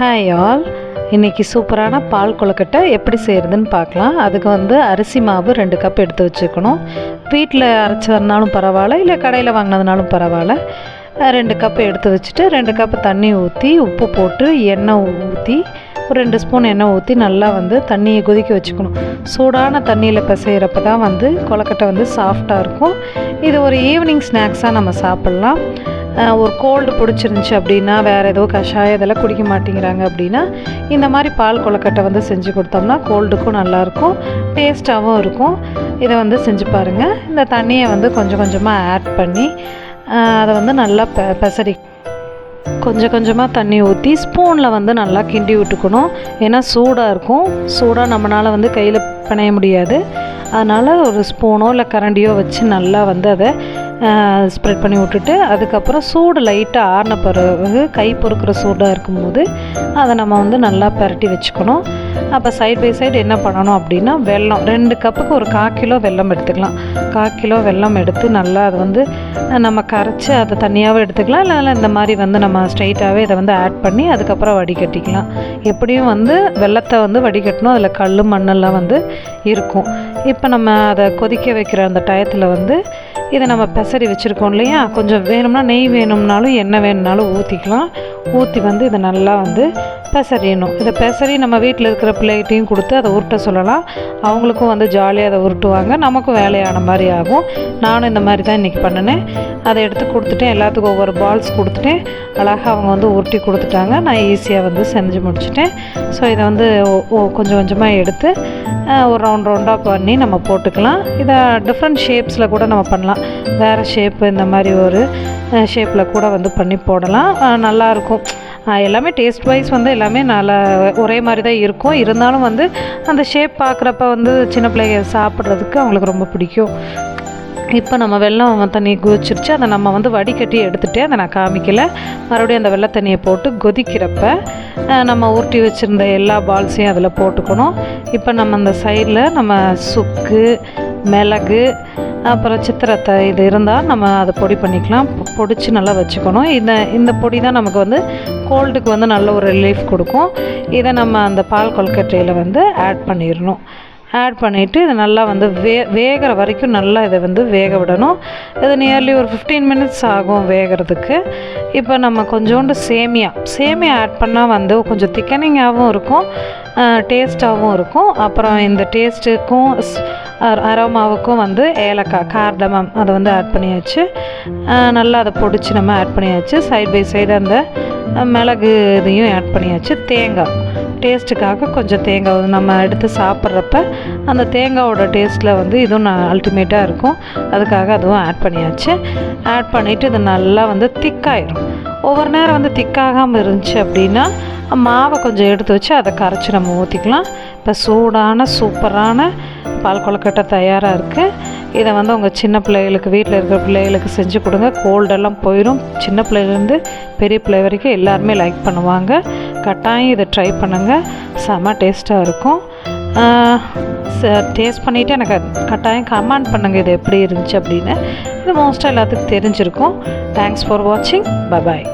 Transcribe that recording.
Hi all இன்றைக்கி சூப்பரான பால் கொழுக்கட்டை எப்படி செய்கிறதுன்னு பார்க்கலாம். அதுக்கு வந்து அரிசி மாவு ரெண்டு கப் எடுத்து வச்சுக்கணும். வீட்டில் அரைச்சதுனாலும் பரவாயில்ல இல்லை கடையில் வாங்கினதுனாலும் பரவாயில்ல. ரெண்டு கப் எடுத்து வச்சுட்டு ரெண்டு கப் தண்ணி ஊற்றி உப்பு போட்டு எண்ணெய் ஊற்றி ஒரு ரெண்டு ஸ்பூன் எண்ணெய் ஊற்றி நல்லா வந்து தண்ணியை கொதிக்க வச்சுக்கணும். சூடான தண்ணியில் பிசைகிறப்ப தான் வந்து கொழுக்கட்டை வந்து சாஃப்டாக இருக்கும். இது ஒரு ஈவினிங் ஸ்நாக்ஸாக நம்ம சாப்பிட்லாம். ஒரு கோல்டு பிடிச்சிருந்துச்சி அப்படின்னா வேறு ஏதோ கஷாயம் இதெல்லாம் குடிக்க மாட்டேங்கிறாங்க அப்படின்னா இந்த மாதிரி பால் கொலக்கட்டை வந்து செஞ்சு கொடுத்தோம்னா கோல்டுக்கும் நல்லாயிருக்கும் டேஸ்ட்டாகவும் இருக்கும். இதை வந்து செஞ்சு பாருங்கள் இந்த தண்ணியை வந்து கொஞ்சம் கொஞ்சமாக ஆட் பண்ணி அதை வந்து நல்லா பெ பெசரி கொஞ்சம் கொஞ்சமாக தண்ணி ஊற்றி ஸ்பூனில் வந்து நல்லா கிண்டி விட்டுக்கணும். ஏன்னா சூடாக இருக்கும். சூடாக நம்மளால் வந்து கையில் பிணைய முடியாது. அதனால் ஒரு ஸ்பூனோ இல்லை கரண்டியோ வச்சு நல்லா வந்து அதை ஸ்ப்ரெட் பண்ணி விட்டுட்டு அதுக்கப்புறம் சூடு லைட்டாக ஆறின பிறகு கை பொறுக்கிற சூடாக இருக்கும்போது அதை நம்ம வந்து நல்லா பரட்டி வச்சுக்கணும். அப்போ சைட் பை சைடு என்ன பண்ணணும் அப்படின்னா வெல்லம் ரெண்டு கப்புக்கு ஒரு கால் கிலோ வெல்லம் எடுத்துக்கலாம். கால் கிலோ வெல்லம் எடுத்து நல்லா அதை வந்து நம்ம கரைச்சி அதை தனியாகவும் எடுத்துக்கலாம். இல்லை இந்த மாதிரி வந்து நம்ம ஸ்ட்ரைட்டாகவே இதை வந்து ஆட் பண்ணி அதுக்கப்புறம் வடிகட்டிக்கலாம். எப்படியும் வந்து வெள்ளத்தை வந்து வடிகட்டணும். அதில் கல் மண்ணெல்லாம் வந்து இருக்கும். இப்போ நம்ம அதை கொதிக்க வைக்கிற அந்த டயத்தில் வந்து இதை நம்ம பெசரி வச்சுருக்கோம் இல்லையா? கொஞ்சம் வேணும்னா நெய் வேணும்னாலும் எண்ணெய் வேணும்னாலும் ஊற்றிக்கலாம் ஊற்றி வந்து இதை நல்லா வந்து பெசரியணும் இதை பெசரி நம்ம வீட்டில் இருக்கிற பிள்ளைகிட்டையும் கொடுத்து அதை உருட்ட சொல்லலாம். அவங்களுக்கும் வந்து ஜாலியாக அதை உருட்டுவாங்க. நமக்கும் வேலையான மாதிரி ஆகும். நானும் இந்த மாதிரி தான் இன்றைக்கி பண்ணினேன். அதை எடுத்து கொடுத்துட்டேன் எல்லாத்துக்கும் ஒவ்வொரு பால்ஸ் கொடுத்துட்டேன் அழகாக அவங்க வந்து உருட்டி கொடுத்துட்டாங்க. நான் ஈஸியாக வந்து செஞ்சு முடிச்சுட்டேன். ஸோ இதை வந்து கொஞ்சம் கொஞ்சமாக எடுத்து ஒரு ரவுண்ட் ரவுண்டாக பண்ணி நம்ம போட்டுக்கலாம். இதை டிஃப்ரெண்ட் ஷேப்ஸில் கூட நம்ம பண்ணலாம். வேறு ஷேப்பு இந்த மாதிரி ஒரு ஷேப்பில் கூட வந்து பண்ணி போடலாம். நல்லாயிருக்கும். எல்லாமே டேஸ்ட் வைஸ் வந்து எல்லாமே நல்லா ஒரே மாதிரி தான் இருக்கும். இருந்தாலும் வந்து அந்த ஷேப் பார்க்குறப்ப வந்து சின்ன பிள்ளைங்க சாப்பிட்றதுக்கு அவங்களுக்கு ரொம்ப பிடிக்கும். இப்போ நம்ம வெள்ளம் தண்ணி கொதிச்சிருச்சு அதை நம்ம வந்து வடிகட்டி எடுத்துகிட்டு அதை நான் காமிக்கலை. மறுபடியும் அந்த வெள்ளை தண்ணியை போட்டு கொதிக்கிறப்ப நம்ம உருட்டி வச்சுருந்த எல்லா பால்ஸையும் அதில் போட்டுக்கணும். இப்போ நம்ம அந்த சைடில் நம்ம சுக்கு மிளகு அப்புறம் சித்திரத்தை இது இருந்தால் நம்ம அதை பொடி பண்ணிக்கலாம். பொடிச்சு நல்லா வச்சுக்கணும். இந்த இந்த பொடி தான் நமக்கு வந்து கோல்டுக்கு வந்து நல்ல ஒரு ரிலீஃப் கொடுக்கும். இதை நம்ம அந்த பால் கொல்கட்டையில் வந்து ஆட் பண்ணிடணும். ஆட் பண்ணிவிட்டு இது நல்லா வந்து வே வேகிற வரைக்கும் நல்லா இதை வந்து வேக விடணும். இது நியர்லி ஒரு ஃபிஃப்டீன் மினிட்ஸ் ஆகும் வேகிறதுக்கு. இப்போ நம்ம கொஞ்சோண்டு சேமியா சேமியா ஆட் பண்ணால் வந்து கொஞ்சம் திக்கனிங்காகவும் இருக்கும் டேஸ்ட்டாகவும் இருக்கும். அப்புறம் இந்த டேஸ்ட்டுக்கும் அரோமாவுக்கும் வந்து ஏலக்காய் கார்டமம் அதை வந்து ஆட் பண்ணியாச்சு. நல்லா அதை பொடிச்சு நம்ம ஆட் பண்ணியாச்சு. சைட் பை சைடு அந்த மிளகு இதையும் ஆட் பண்ணியாச்சு. தேங்காய். டேஸ்ட்டுக்காக கொஞ்சம் தேங்காய் வந்து நம்ம எடுத்து சாப்பிட்றப்ப அந்த தேங்காவோட டேஸ்ட்டில் வந்து இதுவும் அல்டிமேட்டாக இருக்கும். அதுக்காக அதுவும் ஆட் பண்ணியாச்சு. ஆட் பண்ணிவிட்டு இது நல்லா வந்து திக்காயிரும். ஒவ்வொரு நேரம் வந்து திக்காகாமல் இருந்துச்சு அப்படின்னா மாவை கொஞ்சம் எடுத்து வச்சு அதை கரைச்சி நம்ம ஊற்றிக்கலாம் இப்போ சூடான சூப்பரான பால் கொழுக்கட்டை தயாராக இருக்குது இதை வந்து உங்கள் சின்ன பிள்ளைகளுக்கு வீட்டில் இருக்கிற பிள்ளைகளுக்கு செஞ்சு கொடுங்க. கோல்டெல்லாம் போயிடும் சின்ன பிள்ளைலேருந்து பெரிய பிள்ளை வரைக்கும் எல்லாருமே லைக் பண்ணுவாங்க. கட்டாயம் இதை ட்ரை பண்ணுங்கள் செம டேஸ்ட்டாக இருக்கும். டேஸ்ட் பண்ணிவிட்டு எனக்கு கட்டாயம் கமெண்ட் பண்ணுங்கள் இது எப்படி இருந்துச்சு அப்படின்னு. இது மோஸ்ட்டாக எல்லாத்துக்கும் தெரிஞ்சிருக்கும். தேங்க்ஸ் ஃபார் வாட்சிங் பாய்